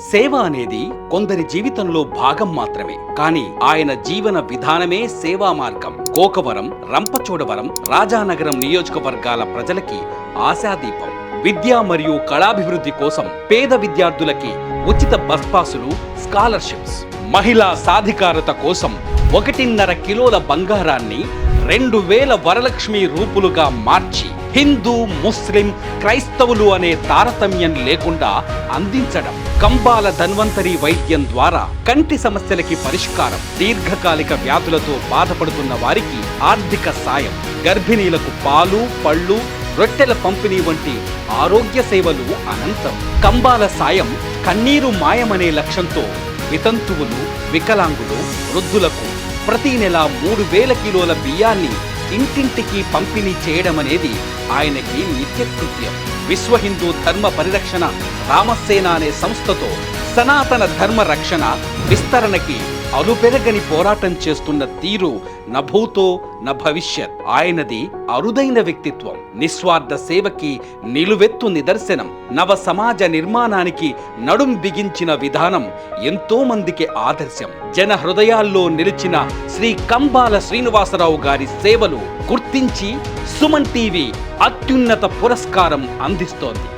సేవ అనేది కొందరి జీవితంలో భాగం మాత్రమే కానీ ఆయన జీవన విధానమే సేవా మార్గం. గోకవరం రంపచోడవరం రాజానగరం నియోజకవర్గాల ప్రజలకి ఆశాదీపం. విద్య మరియు కళాభివృద్ధి కోసం పేద విద్యార్థులకి ఉచిత బస్ పాసులు స్కాలర్షిప్స్. మహిళా సాధికారత కోసం ఒకటిన్నర కిలోల బంగారాన్ని రెండు వేల వరలక్ష్మి రూపులుగా మార్చి హిందూ ముస్లిం క్రైస్తవులు అనే తారతమ్యం లేకుండా అందించడం కంబాల ధన్వంతరి వైద్యం ద్వారా కంటి సమస్యలకి పరిష్కారం దీర్ఘకాలిక వ్యాధులతో బాధపడుతున్న వారికి ఆర్థిక సాయం గర్భిణీలకు పాలు పళ్ళు రొట్టెల పంపిణీ వంటి ఆరోగ్య సేవలు అనంతం. కంబాల సాయం కన్నీరు మాయమనే లక్ష్యంతో వితంతువులు వికలాంగులు వృద్ధులకు ప్రతి నెల మూడు వేల కిలోల బియ్యాన్ని ఇంటింటికి పంపిణీ చేయడం అనేది ఆయనకి నిత్యకృత్యం. విశ్వ హిందూ ధర్మ పరిరక్షణ రామసేన అనే సంస్థతో సనాతన ధర్మ రక్షణ విస్తరణకి అలుపెరగని పోరాటం చేస్తున్న తీరు నభూతో న భవిష్యత్. ఆయనది అరుదైన వ్యక్తిత్వం. నిస్వార్థ సేవకి నిలువెత్తు నిదర్శనం. నవ సమాజ నిర్మాణానికి నడుం బిగించిన విధానం ఎంతో మందికి ఆదర్శం. జన హృదయాల్లో నిలిచిన శ్రీ కంబాల శ్రీనివాసరావు గారి సేవలు గుర్తించి సుమన్ టీవీ అత్యున్నత పురస్కారం అందిస్తోంది.